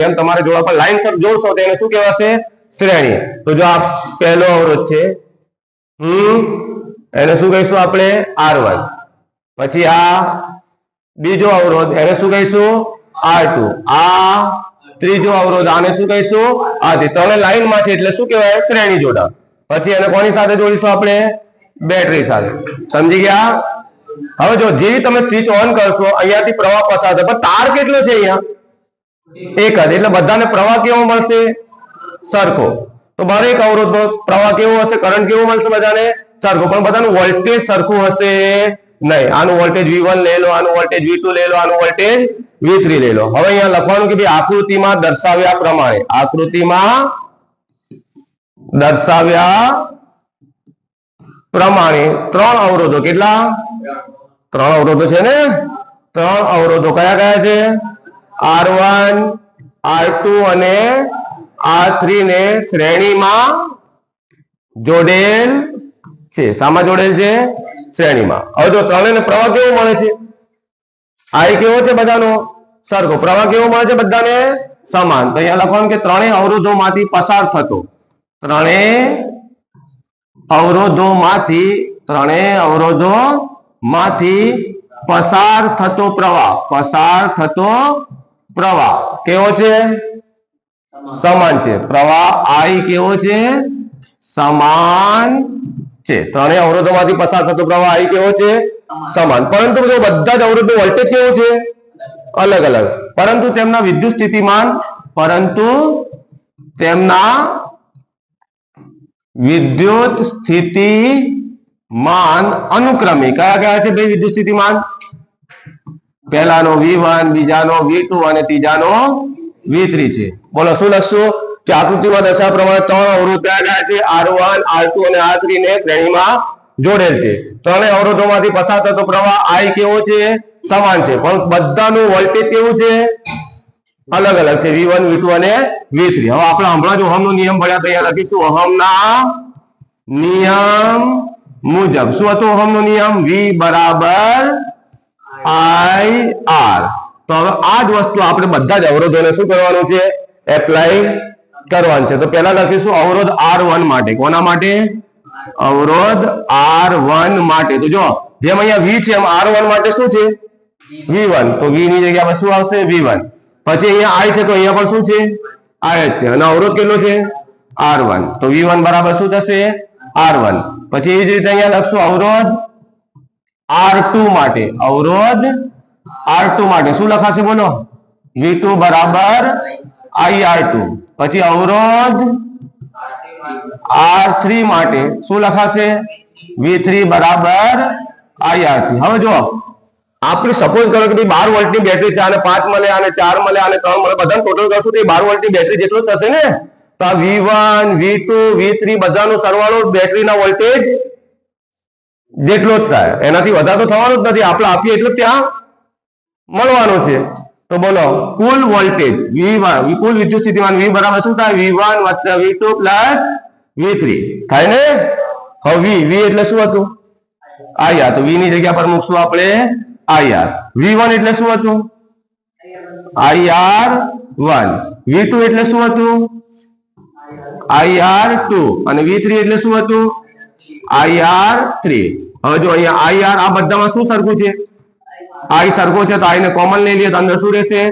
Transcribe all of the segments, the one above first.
એમ તમારે જોવા પર લાઈન સર જોશો તો એને શું કહેવાશે? શ્રેણી. તો જો આ પહેલો અવરોધ છે. હમ. એને શું કહીશું આપણે? આર પછી આ બીજો અવરોધ એને શું કહીશું? આર ટુ આ ત્રીજો અવરોધ આને શું કહીશું? આ તે ત્રણે લાઈનમાં છે એટલે શું કહેવાય? શ્રેણી જોડા. પછી એને કોની સાથે જોડીશું આપણે? બેટરી સાથે. સમજી ગયા? હવે જો જેવી તમે સ્વિચ ઓન કરશો, અહીંયાથી પ્રવાહ પસાર થાય. પણ તાર કેટલો છે અહીંયા? એક જ. એટલે બધાને પ્રવાહ કેવો મળશે? સરખો. તો મારે એક અવરોધનો પ્રવાહ કેવો હશે? કરંટ કેવો મળશે બધાને? સરખો. પણ બધાનું વોલ્ટેજ સરખું હશે નહીં. આનું વોલ્ટેજ V1 લઈ લો, આનું વોલ્ટેજ V2 લઈ લો, આનું વોલ્ટેજ V3 લઈ લો. હવે અહીંયા લખવાનું કે ભાઈ આકૃતિમાં દર્શાવ્યા પ્રમાણે. આકૃતિમાં દર્શાવ્યા પ્રમાણે ત્રણ અવરોધો. કેટલા? ત્રણ અવરોધો છે ને? ત્રણ અવરોધો. કયા કયા છે? આર વન, આર ટુ અને આર થ્રી ને શ્રેણીમાં જોડેલ છે. શામાં જોડેલ છે શ્રેણીમાં. હવે જો ત્રણેયને પ્રવાહ કેવો મળે છે? આઈ કેવો છે બધાનો? સરખો. પ્રવાહ કેવો મળે છે બધાને? સમાન. તો અહીંયા લખવાનું કે ત્રણેય અવરોધોમાંથી પસાર થતો. ત્રણેય અવરોધોમાંથી, ત્રણેય અવરોધો માંથી પસાર થતો પ્રવાહ. પસાર થતો પ્રવાહ કેવો છે? સમાન છે. પ્રવાહ આઈ કેવો છે? સમાન છે. ત્રણેય અવરોધોમાંથી પસાર થતો પ્રવાહ આઈ કેવો છે? સમાન. પરંતુ જો બધા જ અવરોધનો વોલ્ટેજ કેવો છે? અલગ અલગ. પરંતુ તેમના વિદ્યુત સ્થિતિમાન, પરંતુ તેમના વિદ્યુત સ્થિતિમાન અનુક્રમે. કયા કયા છે ભાઈ વિદ્યુત સ્થિતિમાન? પહેલાનો વી વન, બીજાનો વી ટુ અને ત્રીજાનો વી થ્રી છે. બોલો, શું લખશું? કે આકૃતિમાં દશા પ્રમાણે ત્રણ અવરોધ કયા કયા છે, આર વન, આર ટુ અને આર થ્રી ને શ્રેણીમાં જોડેલ છે. ત્રણેય અવરોધોમાંથી પસાર થતો પ્રવાહ આઈ કેવો છે? સમાન છે. પણ બધાનું વોલ્ટેજ કેવું છે? અલગ અલગ છે. વી વન, વી ટુ અને વી થ્રી. હવે આપણે હમણાં જ ઓહમનો નિયમ ભણ્યા, તૈયાર લખીશું ઓહમના નિયમ મુજબ. શું હતું ઓહમનો નિયમ? વી બરાબર આઈ આર તો હવે આ જ વસ્તુ આપણે બધા જ અવરોધોને શું કરવાનું છે? એપ્લાય કરવાનું છે. તો પહેલા લખીશું અવરોધ આર વન માટે. કોના માટે? અવરોધ આર વન માટે. તો જો જેમ અહીંયા વી છે, એમ આર વન માટે શું છે? વી વન તો વી ની જગ્યા પર શું આવશે? વી વન પછી અહીંયા આઈ છે, તો અહીંયા પણ શું છે? આઈ છે. અને અવરોધ કેટલો છે? આર વન તો વી વન બરાબર શું થશે? આર વન પછી એ જ રીતે અહીંયા લખશું અવરોધ આર ટુ માટે. અવરોધ આર ટુ માટે. શું લખાશે બોલો? વી ટુ બરાબર આઈ આર ટુ પછી અવરોધ આર થ્રી માટે શું લખાશે? વી થ્રી બરાબર આઈ આર થ્રી હવે જો આપણે સપોઝ કરો કે બાર વોલ્ટની બેટરી છે આને પાંચ મળે આને ચાર મળે આને ત્રણ મળે, બધાને ટોટલ કરશું તો બાર બાર વોલ્ટની બેટરી જેટલું થશે ને? તો V one V two V three બધાનો સરવાળો બેટરીના વોલ્ટેજ જેટલો જ થાય. એનાથી વધારે થવાનું જ નથી. આપણે આપીએ એટલું ત્યાં મળવાનો છે. તો બોલો, કુલ વોલ્ટેજ, વી વન કુલ વિદ્યુત સ્થિતિમાન વી બરાબર શું થાય? વી વન વત્તા V two plus V three. થાય ને? હવે વી વી એટલે શું હતું? I R. તો વી ની જગ્યા પર મૂકશું આપણે આઈઆર વી વન એટલે શું હતું? IR one. વી ટુ એટલે શું હતું? IR two. અને વી થ્રી એટલે શું હતું? I R three. હવે જો અહીંયા આઈઆર આ બધામાં શું સરખું છે? આઈ સરખો છે તો આઈ ને કોમન લઈ લઈએ તો અંદર શું રહેશે?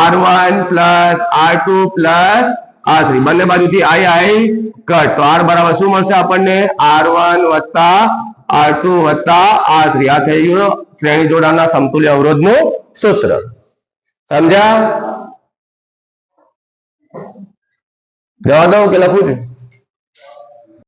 R one plus R two plus R three. બંને બાજુથી આઈ આઈ કટ. તો આર બરાબર શું મળશે આપણને? આર વન વત્તા આર ટુ વત્તા આર થ્રી. આ થઈ ગયું શ્રેણી જોડાણના સમતુલ્ય અવરોધનું સૂત્ર. સમજ્યા? જવા દઉં કે લખું છું?